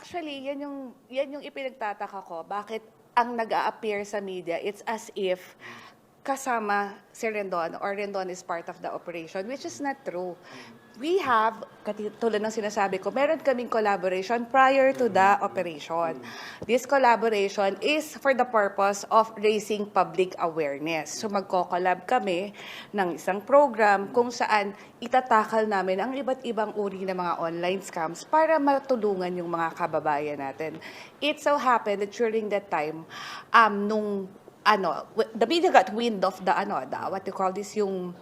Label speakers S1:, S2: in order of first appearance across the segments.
S1: Actually, yan yung, yan yung ipinagtataka ko. Bakit ang nag appear sa media, it's as if kasama si Rendon or Rendon is part of the operation, which is not true. We have, tulad ng sinasabi ko, meron kaming collaboration prior to the operation. This collaboration is for the purpose of raising public awareness. So magko-collab kami ng isang program kung saan itatakal namin ang iba't ibang uri ng mga online scams para matulungan yung mga kababayan natin. It so happened that during that time, um, nung ano, the media got wind of the ano, the, what you call this, yung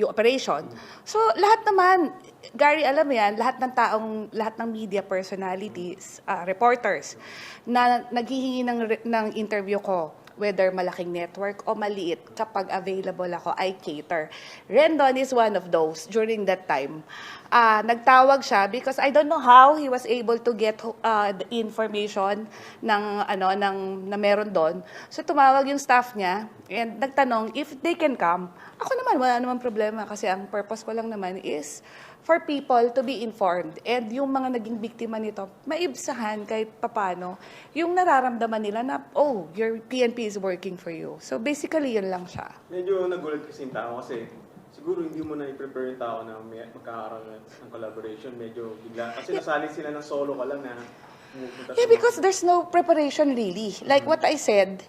S1: yung operation. So, lahat naman, Gary, alam mo yan, lahat ng taong, lahat ng media personalities, ah, reporters, na naghihingi ng, ng interview ko, whether malaking network o maliit, kapag available ako, I cater. Rendon is one of those during that time. Ah, nagtawag siya because I don't know how he was able to get uh, the information ng ano ng na meron doon. So tumawag yung staff niya and nagtanong if they can come. Ako naman wala naman problema kasi ang purpose ko lang naman is for people to be informed and yung mga naging biktima nito maibsahan kahit papano yung nararamdaman nila na oh your PNP is working for you. So basically yun lang siya.
S2: Medyo nagulat kasi yung tao kasi siguro hindi mo na i-prepare yung tao na may magkakaroon ng collaboration. Medyo bigla. Kasi nasali sila ng solo ka lang na
S1: Yeah, because there's no preparation really. Like what I said,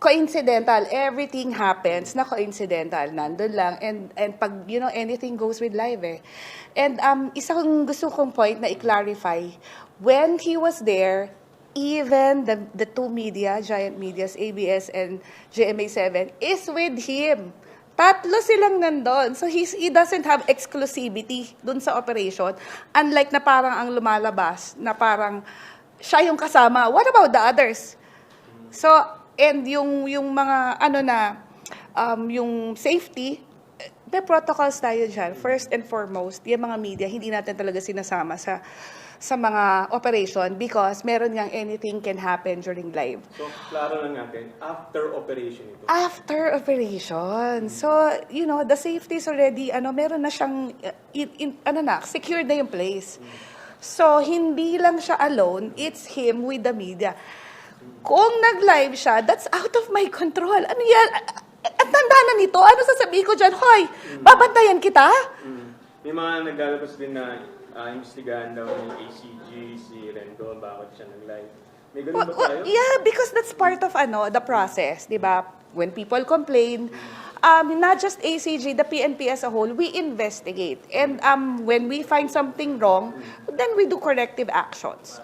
S1: coincidental. Everything happens na coincidental. Nandun lang. And, and pag, you know, anything goes with life eh. And um, isa kong gusto kong point na i-clarify, when he was there, even the, the two media, giant medias, ABS and GMA7, is with him. Tatlo silang nandun. So he's, he doesn't have exclusivity dun sa operation. Unlike na parang ang lumalabas, na parang siya yung kasama. What about the others? So, and yung, yung mga ano na, um, yung safety, may protocols tayo dyan. First and foremost, yung mga media, hindi natin talaga sinasama sa sa mga operation because meron ngang anything can happen during live.
S2: So, klaro lang natin, after operation ito.
S1: After operation. So, you know, the safety is already, ano, meron na siyang, uh, in, in- ano na, secured na yung place. So, hindi lang siya alone, it's him with the media. Kung nag-live siya, that's out of my control. Ano yan? At tanda na nito, ano sasabihin ko dyan? Hoy, babantayan kita?
S2: Mm. May mga naglalabas din na uh, investigahan daw ni ACG, si Rendon, bakit siya nag-live. May ganun ba
S1: Well,
S2: tayo?
S1: yeah, because that's part of ano, the process, 'di ba? When people complain, um, not just ACG, the PNP as a whole, we investigate. And um, when we find something wrong, then we do corrective actions.